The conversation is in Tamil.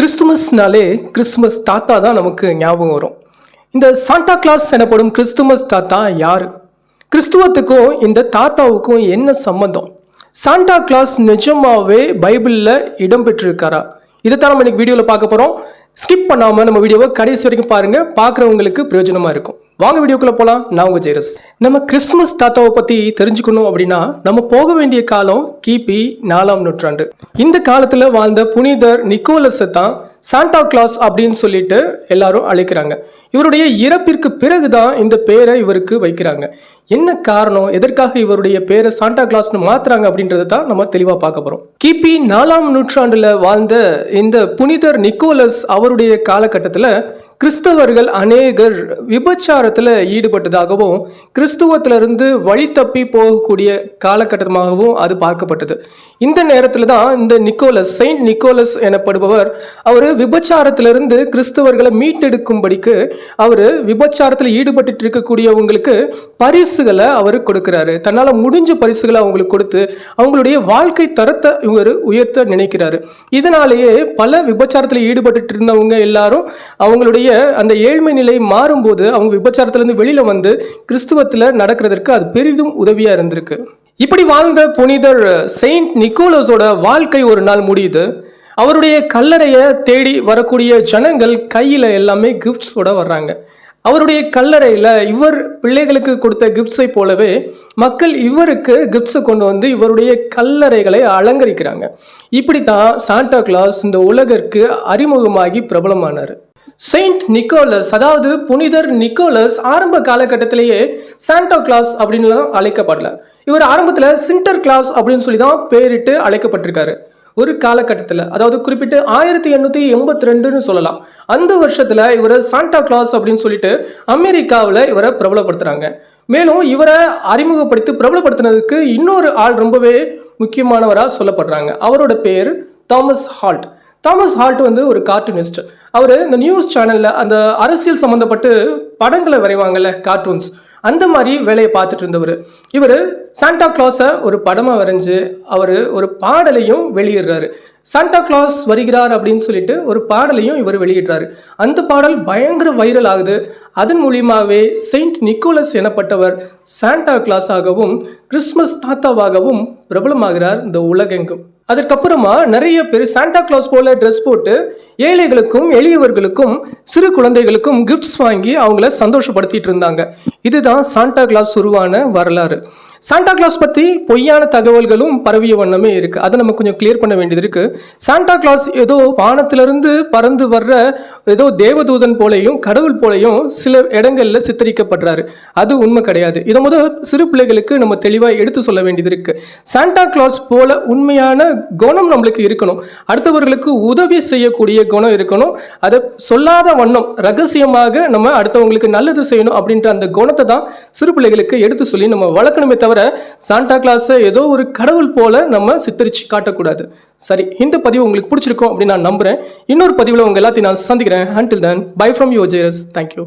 கிறிஸ்துமஸ்னாலே கிறிஸ்துமஸ் தாத்தா தான் நமக்கு ஞாபகம் வரும். இந்த சாண்டா கிளாஸ் எனப்படும் கிறிஸ்துமஸ் தாத்தா யார்? கிறிஸ்துவத்துக்கும் இந்த தாத்தாவுக்கும் என்ன சம்பந்தம்? சாண்டா கிளாஸ் நிஜமாகவே பைபிளில் இடம்பெற்றிருக்காரா? இதைத்தான் நம்ம இன்னைக்கு வீடியோவில் பார்க்க போகிறோம் ஸ்கிப் பண்ணாமல் நம்ம வீடியோவை கடைசி வரைக்கும் பாருங்கள் பார்க்குறவங்களுக்கு பிரயோஜனமாக இருக்கும். வாங்க வீடியோக்குள்ளே போகலாம் நான் உங்கள் ஜெயரஸ். நம்ம கிறிஸ்துமஸ் தாத்தாவை பற்றி தெரிஞ்சுக்கணும் அப்படின்னா நம்ம போக வேண்டிய காலம் கிபி நாலாம் நூற்றாண்டு. இந்த காலத்தில் வாழ்ந்த புனிதர் நிக்கோலஸை தான் சாண்டா கிளாஸ் அப்படின்னு சொல்லிட்டு எல்லாரும் அழைக்கிறாங்க. இவருடைய இறப்பிற்கு பிறகுதான் இந்த பேரை இவருக்கு வைக்கிறாங்க. என்ன காரணம் எதற்காக இவருடைய பேரை சாண்டா கிளாஸ்னு மாத்துறாங்க அப்படின்றத தான் நம்ம தெளிவாக பார்க்க போகிறோம் கிபி நாலாம் நூற்றாண்டுல வாழ்ந்த இந்த புனிதர் நிக்கோலஸ் அவருடைய காலகட்டத்தில் கிறிஸ்தவர்கள் அநேகர் விபச்சாரத்தில் ஈடுபட்டதாகவும் கிறிஸ்துவத்திலிருந்து வழி தப்பி போகக்கூடிய காலகட்டமாகவும் அது பார்க்கப்பட்டது. இந்த நேரத்தில் தான் இந்த நிக்கோலஸ் செயின்ட் நிக்கோலஸ் எனப்படுபவர் அவர் விபச்சாரத்திலிருந்து கிறிஸ்தவர்களை மீட்டெடுக்கும்படிக்கு அவர் விபச்சாரத்தில் ஈடுபட்டு இருக்கக்கூடியவங்களுக்கு பரிசுகளை அவர் கொடுக்கிறாரு. தன்னால் முடிஞ்ச பரிசுகளை அவங்களுக்கு கொடுத்து அவங்களுடைய வாழ்க்கை தரத்தை இவர் உயர்த்த நினைக்கிறாரு. இதனாலேயே பல விபச்சாரத்தில் ஈடுபட்டு இருந்தவங்க எல்லாரும் அவங்களுடைய அந்த ஏழ்மை நிலை மாறும்போது அவங்க விபச்சாரத்திலேருந்து வெளியில் வந்து கிறிஸ்துவத்தில் நடக்கிறதற்கு அது பெரிதும் உதவியாக இருந்திருக்கு. இப்படி வாழ்ந்த புனிதர் செயின்ட் நிக்கோலஸோட வாழ்க்கை ஒரு நாள் முடியுது. அவருடைய கல்லறையை தேடி வரக்கூடிய ஜனங்கள் கையில் எல்லாமே கிஃப்ட்ஸோட வர்றாங்க. அவருடைய கல்லறையில் இவர் பிள்ளைகளுக்கு கொடுத்த கிஃப்ட்ஸை போலவே மக்கள் இவருக்கு கிஃப்ட்ஸை கொண்டு வந்து இவருடைய கல்லறைகளை அலங்கரிக்கிறாங்க. இப்படி தான் சாண்டா கிளாஸ் இந்த உலகிற்கு அறிமுகமாகி பிரபலமானார். செயின்ட் நிக்கோலஸ் அதாவது புனிதர் நிக்கோலஸ் ஆரம்ப காலகட்டத்திலேயே சாண்டா கிளாஸ் அப்படின்லாம் அழைக்கப்படல இவர் ஆரம்பத்தில் சின்டர் கிளாஸ் அப்படின்னு சொல்லி தான் பேரிட்டு அழைக்கப்பட்டிருக்காரு. ஒரு காலகட்டத்தில் அதாவது குறிப்பிட்டு ஆயிரத்தி எண்ணூற்றி எண்பத்தி ரெண்டுன்னு சொல்லலாம். அந்த வருஷத்தில் இவரை சாண்டா கிளாஸ் அப்படின்னு சொல்லிட்டு அமெரிக்காவில் இவரை பிரபலப்படுத்துகிறாங்க மேலும் இவரை அறிமுகப்படுத்தி பிரபலப்படுத்தினதுக்கு இன்னொரு ஆள் ரொம்பவே முக்கியமானவராக சொல்லப்படுறாங்க. அவரோட பேர் தாமஸ் ஹால்ட் தாமஸ் ஹால்ட் வந்து ஒரு கார்ட்டூனிஸ்ட் அவர் இந்த நியூஸ் சேனலில் அந்த அரசியல் சம்மந்தப்பட்டு படங்களை வரைவாங்கல்ல கார்ட்டூன்ஸ் அந்த மாதிரி வேலையை பார்த்துட்டு இருந்தவர். இவர் சாண்டா கிளாஸை ஒரு படமாக வரைஞ்சு அவர் ஒரு பாடலையும் வெளியிடுறாரு. சாண்டா கிளாஸ் வருகிறார் அப்படின்னு சொல்லிட்டு ஒரு பாடலையும் இவர் வெளியிடுறாரு. அந்த பாடல் பயங்கர வைரல் ஆகுது. அதன் மூலியமாகவே செயின்ட் நிக்கோலஸ் எனப்பட்டவர் சாண்டா கிளாஸாகவும் கிறிஸ்மஸ் தாத்தாவாகவும் பிரபலமாகிறார் இந்த உலகெங்கும். அதற்கப்புறமா நிறைய பேர் சாண்டா கிளாஸ் போல ட்ரெஸ் போட்டு ஏழைகளுக்கும் எளியவர்களுக்கும் சிறு குழந்தைகளுக்கும் கிஃப்ட்ஸ் வாங்கி அவங்கள சந்தோஷப்படுத்திட்டு இருந்தாங்க. இதுதான் சாண்டா கிளாஸ் உருவான வரலாறு. சாண்டா கிளாஸ் பற்றி பொய்யான தகவல்களும் பரவிய வண்ணமே இருக்குது அதை நம்ம கொஞ்சம் கிளியர் பண்ண வேண்டியது இருக்குது சாண்டா கிளாஸ் ஏதோ வானத்திலிருந்து பறந்து வர்ற ஏதோ தேவதூதன் போலையும் கடவுள் போலையும் சில இடங்களில் சித்தரிக்கப்படுறாரு. அது உண்மை கிடையாது. இதை முதல் சிறு பிள்ளைகளுக்கு நம்ம தெளிவாக எடுத்து சொல்ல வேண்டியது இருக்குது சாண்டா கிளாஸ் போல உண்மையான குணம் நம்மளுக்கு இருக்கணும். அடுத்தவர்களுக்கு உதவி செய்யக்கூடிய குணம் இருக்கணும். அதை சொல்லாத வண்ணம் ரகசியமாக நம்ம அடுத்தவங்களுக்கு நல்லது செய்யணும் அப்படின்ற அந்த குணத்தை தான் சிறு பிள்ளைகளுக்கு எடுத்து சொல்லி நம்ம வளர்க்கணுமே தவிர சாண்டா கிளாஸை ஏதோ ஒரு கடவுள் போல நம்ம சித்தரிச்சு காட்டக்கூடாது. சரி இந்த பதிவு உங்களுக்கு பிடிச்சிருக்கும் அப்படின்னு நான் நம்புறேன். இன்னொரு பதிவில் உங்க எல்லாத்தையும் நான் சந்திக்கிறேன். Until then bye from you ஜெயரஸ் thank you